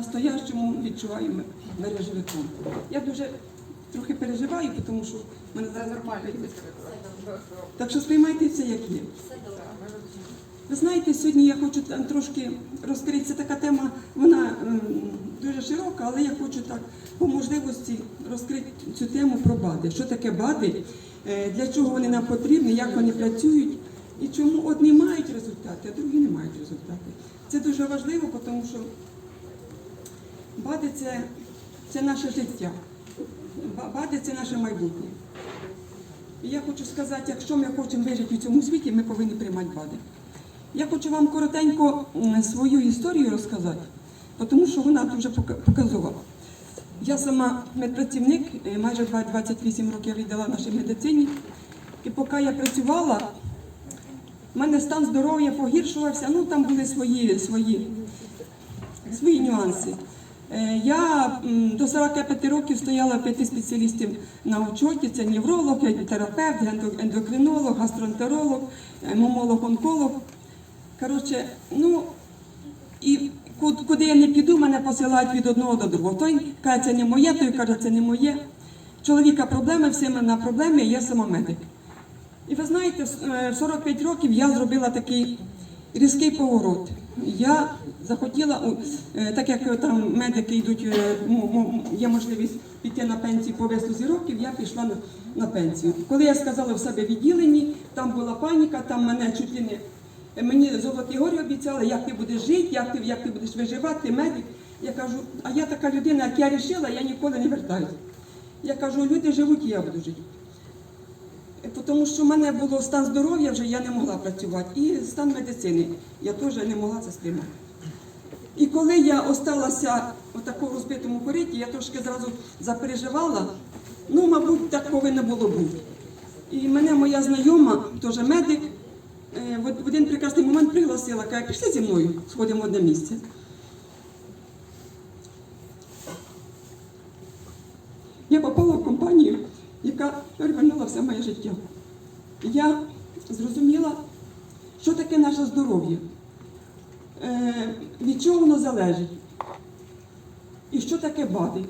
настоящому відчуваємо мережевиком. Я дуже трохи переживаю, тому що в мене зараз нормально. Так що сприймайте все, як є. Ви знаєте, сьогодні я хочу там трошки розкрити. Це така тема, вона дуже широка, але я хочу так по можливості розкрити цю тему про БАДи. Що таке БАДи, е, для чого вони нам потрібні, як вони працюють і чому одні мають результати, а другі не мають результати. Це дуже важливо, тому що БАДи це, це наше життя. БАДи це наше майбутнє. І я хочу сказати, якщо ми хочемо вижити у цьому світі, ми повинні приймати БАДи. Я хочу вам коротенько свою історію розказати, тому що вона дуже пока- показова. Я сама медпрацівник, е, майже 28 років віддала нашій медицині. І поки я працювала, в мене стан здоров'я погіршувався, ну там були свої, свої, свої нюанси. Е, Я до 45 років стояла п'яти спеціалістів на учоті. Це невролог, терапевт, ендокринолог, гастроентеролог, е, мамолог, онколог. Коротше, ну і куди я не піду, мене посилають від одного до другого. Той каже, це не моє, той каже, це не моє. Чоловіка проблеми, всі на проблеми, я сама медик. І ви знаєте, е, в 45 років я зробила такий різкий поворот. Я захотіла, е, так як там медики йдуть, е, є можливість піти на пенсію по вислузі років, я пішла на, на пенсію. Коли я сказала в себе відділенні, там була паніка, там мене чуть ли не мені золоті горі обіцяли, як ти будеш жити, як ти, як ти будеш виживати, ти медик. Я кажу, а я така людина, як я рішила, я ніколи не вертаюся. Я кажу, люди живуть, і я буду жити. Е, Тому що в мене було стан здоров'я, вже я не могла працювати. І стан медицини я теж не могла це сприймати. І коли я осталася у такому розбитому кориті, я трошки зразу запереживала. Ну, мабуть, так повинно було бути. І мене моя знайома, теж медик, е, в в один прекрасний момент пригласила, каже, пішли зі мною, сходимо в одне місце. Я попала в компанію, яка перевернула все моє життя. Я зрозуміла, що таке наше здоров'я, е, від чого воно залежить, і що таке БАДи.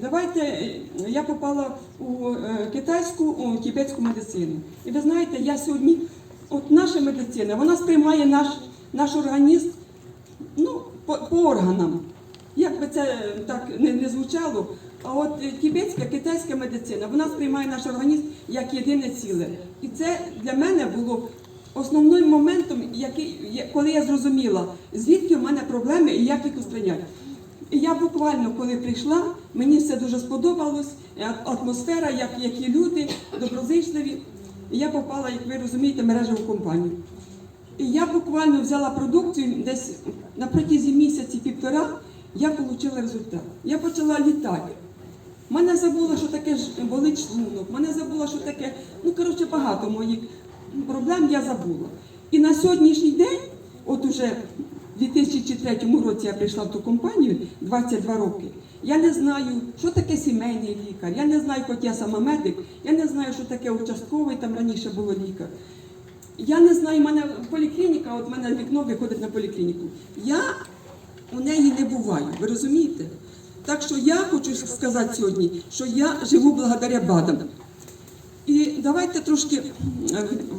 Давайте е, я попала у е, китайську, у тібетську медицину. І ви знаєте, я сьогодні, от наша медицина, вона сприймає наш, наш організм ну, по, по органам. Як би це так не, не звучало, а от е, тібетська, китайська медицина, вона сприймає наш організм як єдине ціле. І це для мене було основним моментом, який, коли я зрозуміла, звідки в мене проблеми і як їх устраняти. І я буквально, коли прийшла, мені все дуже сподобалось, е, атмосфера, як, які люди, доброзичливі. І я попала, як ви розумієте, в мережеву компанію. І я буквально взяла продукцію десь на протязі місяці півтора, я отримала результат. Я почала літати. Мене забула, що таке ж болить шлунок, мене забула, що таке, ну коротше, багато моїх проблем я забула. І на сьогоднішній день, от уже в 2003 році я прийшла в ту компанію 22 роки. Я не знаю, що таке сімейний лікар, я не знаю, хоч я сама медик, я не знаю, що таке участковий, там раніше було лікар. Я не знаю, в мене поліклініка, от в мене вікно виходить на поліклініку. Я у неї не буваю, ви розумієте? Так що я хочу сказати сьогодні, що я живу благодаря БАДам. І давайте трошки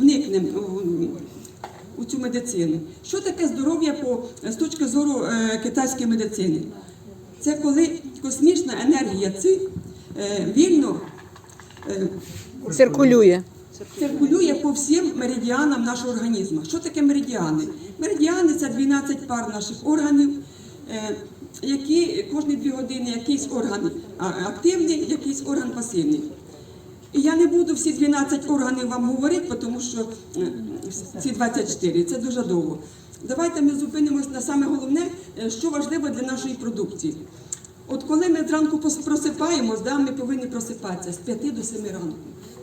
вникнемо у- у цю медицину. Що таке здоров'я по, з точки зору е, китайської медицини? Це коли космічна енергія ци е, вільно е, Циркулює. циркулює по всім меридіанам нашого організму. Що таке меридіани? Меридіани це 12 пар наших органів, е, які кожні дві години якийсь орган активний, якийсь орган пасивний. І я не буду всі 12 органів вам говорити, тому що е, ці 24 це дуже довго. Давайте ми зупинимось на саме головне, е, що важливо для нашої продукції. От коли ми зранку просипаємось, да, ми повинні просипатися з 5 до 7 ранку.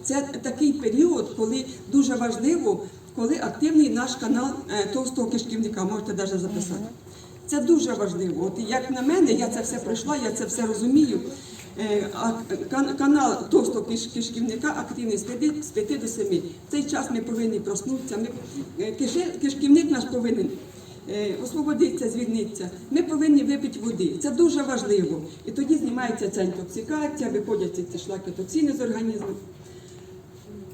Це такий період, коли дуже важливо, коли активний наш канал е, товстого кишківника, можете навіть записати. Це дуже важливо. От як на мене, я це все пройшла, я це все розумію. Е, а канал товстого кишківника активний з 5, до 7. В цей час ми повинні проснутися. Ми, е, кишківник наш повинен е, освободиться, звільниться, ми повинні випити води. Це дуже важливо. І тоді знімається ця інтоксикація, виходять ці шлаки токсини з організму.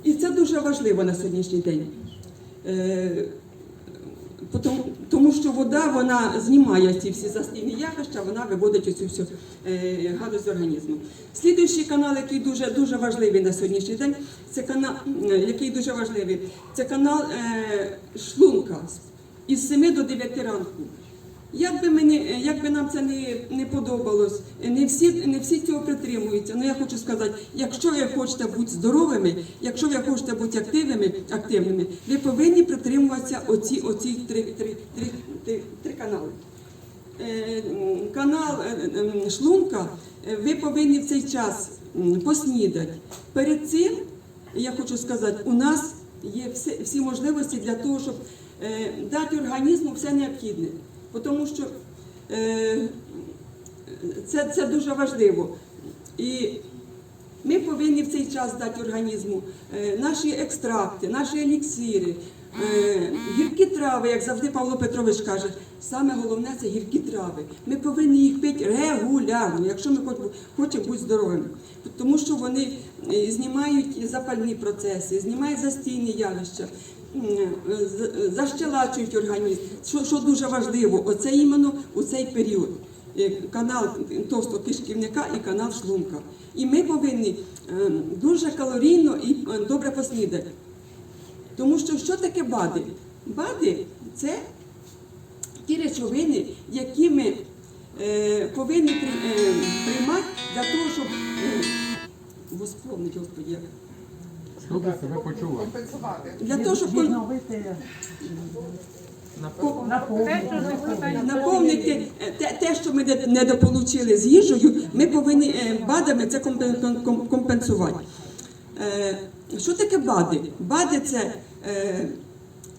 І це дуже важливо на сьогоднішній день. Тому, тому що вода вона знімає ці всі застійні явища, вона виводить оцю всю е, гадость з організму. Слідуючий канал, який дуже дуже важливий на сьогоднішній день, це канал, е, який дуже важливий, це канал е, шлунка із 7 до 9 ранку. Як би, мені, як би нам це не, не подобалось, не всі, не всі цього притримуються. Ну я хочу сказати, якщо ви хочете бути здоровими, якщо ви хочете бути активними, активними, ви повинні притримуватися оці, оці три, три, три, три, три канали. Е, Канал е, шлунка, е, ви повинні в цей час поснідати. Перед цим, я хочу сказати, у нас є всі, всі можливості для того, щоб дати організму все необхідне. Тому що е, це, це дуже важливо. І ми повинні в цей час дати організму е, наші екстракти, наші еліксири, е, гіркі трави, як завжди Павло Петрович каже, саме головне це гіркі трави. Ми повинні їх пити регулярно, якщо ми хоч- хочемо бути здоровими. Тому що вони е, знімають запальні процеси, знімають застійні явища. Защелачують організм, що, що дуже важливо, оце іменно у цей період е, канал товстого кишківника і канал шлунка. І ми повинні е, дуже калорійно і е, добре поснідати. Тому що що таке БАДи? БАДи це ті речовини, які ми е, повинні при- приймати для того, щоб восполнити, Господи, як. Щоб себе почував. для того, щоб відновити наповнити е, те, те, що ми не- недополучили з їжею, ми повинні е, БАДами це компен- ком- ком- компенсувати. Е, Що таке БАДи? БАДи це, е,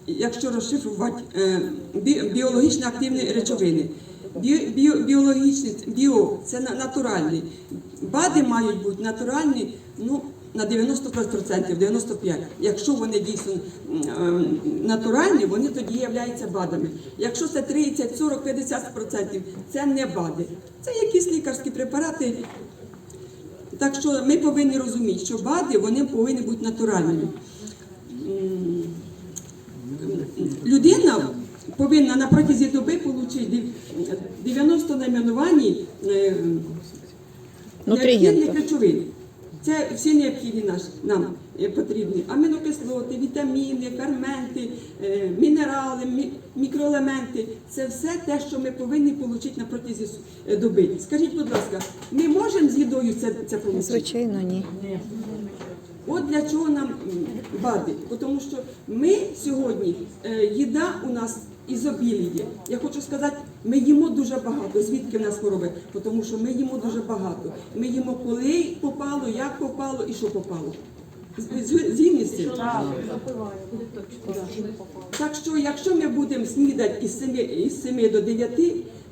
якщо розшифрувати, е, біологічно активні речовини. Бі- біо- Біологічні, біо це натуральні. БАДи мають бути натуральні, ну, на 90%, 95%. Якщо вони дійсно натуральні, вони тоді являються БАДами. Якщо це 30, 40, 50%, це не БАДи. Це якісь лікарські препарати. Так що ми повинні розуміти, що БАДи вони повинні бути натуральними. Людина повинна на протязі доби отримати 90 найменувань е, необхідних речовин. Це всі необхідні наш, нам е, потрібні. Амінокислоти, вітаміни, ферменти, е, мінерали, мі- мікроелементи. Це все те, що ми повинні отримати на протязі е, доби. Скажіть, будь ласка, ми можемо з їдою це, це отримати? Звичайно, ні. От для чого нам м, БАДи? Тому що ми сьогодні, їда у нас ізобіліє. Я хочу сказати, ми їмо дуже багато. Звідки в нас хвороби? Тому що ми їмо дуже багато. Ми їмо коли попало, як попало і що попало. Згідні з цим? Так що, якщо ми будемо снідати із 7, із 7 до 9,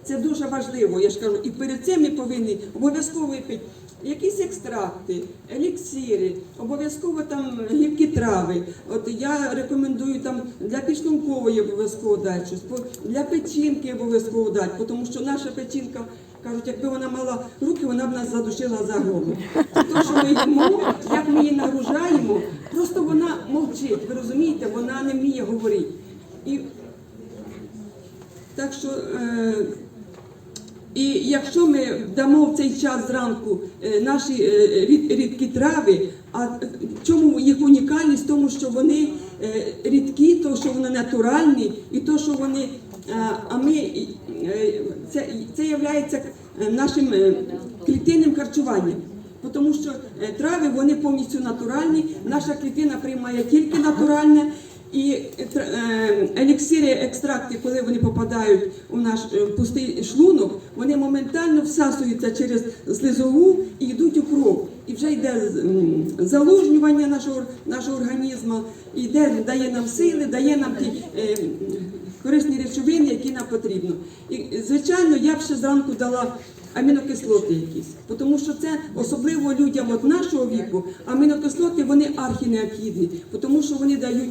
це дуже важливо, я ж кажу. І перед цим ми повинні обов'язково випити якісь екстракти, еліксири, обов'язково там гіркі трави. От я рекомендую там для підшлункової обов'язково дати щось, для печінки обов'язково дати, тому що наша печінка. Кажуть, якби вона мала руки, вона б нас задушила за горло. То, що ми їмо, як ми її нагружаємо, просто вона мовчить. Ви розумієте, вона не вміє говорити. І так що, е, і якщо ми дамо в цей час зранку е, наші е, рідкі трави, а е, чому їх унікальність? Тому, що вони рідкі, то що вони натуральні, і то, що вони, а ми це, це є нашим клітинним харчуванням. Тому що трави вони повністю натуральні, наша клітина приймає тільки натуральне. І е, еліксири, екстракти, коли вони попадають у наш е, пустий шлунок, вони моментально всасуються через слизову і йдуть у кров. І вже йде залужнювання нашого, нашого організму, йде, дає нам сили, дає нам ті е, корисні речовини, які нам потрібно. І, звичайно, я б ще зранку дала амінокислоти якісь, тому що це особливо людям от нашого віку, амінокислоти вони архінеобхідні, тому що вони дають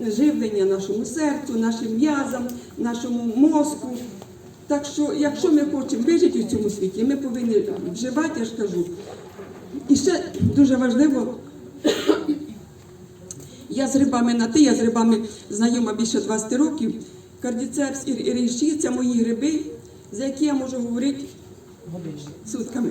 живлення нашому серцю, нашим м'язам, нашому мозку. Так що, якщо ми хочемо вижити у цьому світі, ми повинні вживати, я ж кажу. І ще дуже важливо, я з грибами на ти, я з грибами знайома більше 20 років. Кардіцепс і і рейші – це мої гриби, за які я можу говорити сутками.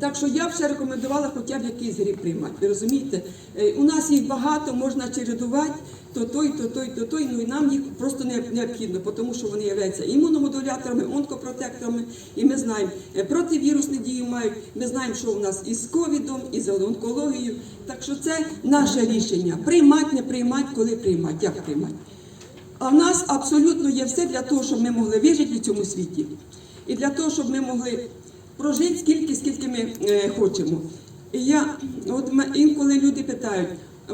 Так що я б рекомендувала хоча б якийсь гриб приймати. Ви розумієте? Е, У нас їх багато, можна чередувати, то той, то той, то той. Ну і нам їх просто необхідно, тому що вони являються імуномодуляторами, онкопротекторами. І ми знаємо, е, противірусні дії мають. Ми знаємо, що у нас із ковідом, і з онкологією. Так що це наше рішення. Приймати, не приймати, коли приймати, як приймати. А в нас абсолютно є все для того, щоб ми могли вижити в цьому світі. І для того, щоб ми могли прожити скільки, скільки ми е, хочемо. І я, от інколи люди питають,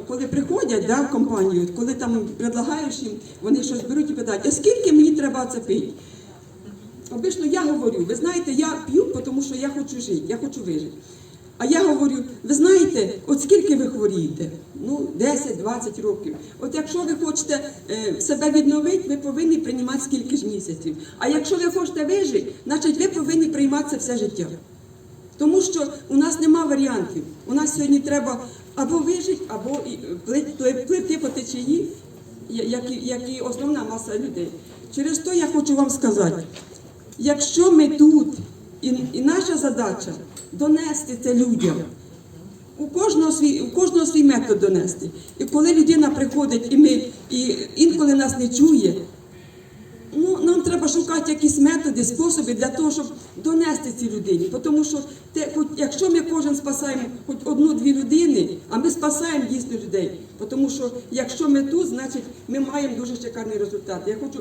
коли приходять да, в компанію, коли там предлагаєш їм, вони щось беруть і питають, а скільки мені треба це пити? Обично я говорю, ви знаєте, я п'ю, тому що я хочу жити, я хочу вижити. А я говорю, ви знаєте, от скільки ви хворієте? Ну, 10-20 років. От якщо ви хочете е, себе відновити, ви повинні приймати скільки ж місяців. А якщо ви хочете вижити, значить ви повинні приймати це все життя. Тому що у нас нема варіантів. У нас сьогодні треба або вижити, або плити, плити по течії, як, і- як і основна маса людей. Через то я хочу вам сказати, якщо ми тут, і, і наша задача донести це людям, у кожного свій, у кожного свій метод донести. І коли людина приходить, і ми і інколи нас не чує, Ну, нам треба шукати якісь методи, способи для того, щоб донести цій людині. Тому що те, хоч, якщо ми кожен спасаємо хоч одну-дві людини, а ми спасаємо дійсно людей. Тому що якщо ми тут, значить ми маємо дуже шикарний результат. Я хочу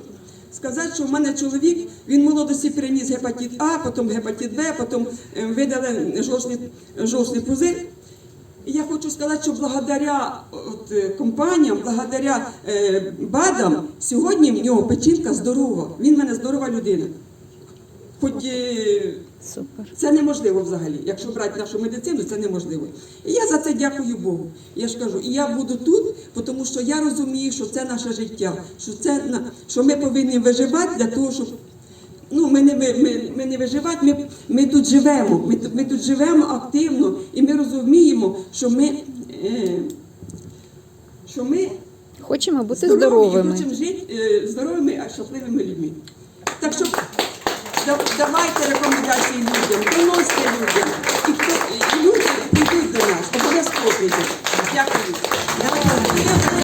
сказати, що в мене чоловік, він молодості переніс гепатит А, потім гепатит Б, потім е, видали жовчний, жовчний пузир. І я хочу сказати, що благодаря от, е, компаніям, благодаря е, БАДам, сьогодні в нього печінка здорова. Він в мене здорова людина. Хоч е, Супер. це неможливо взагалі. Якщо брати нашу медицину, це неможливо. І я за це дякую Богу. Я ж кажу, і я буду тут, тому що я розумію, що це наше життя, що це що ми повинні виживати для того, щоб. Ну, ми не, ми, ми, ми не виживати, ми, ми тут живемо. Ми, ми тут живемо активно і ми розуміємо, що ми, е, що ми Хочемо бути здорові і здоровими. хочемо жити е, здоровими, а щасливими людьми. Так що давайте рекомендації людям, доносьте людям. І, хто, і люди прийдуть до нас, обов'язково прийдуть. Дякую.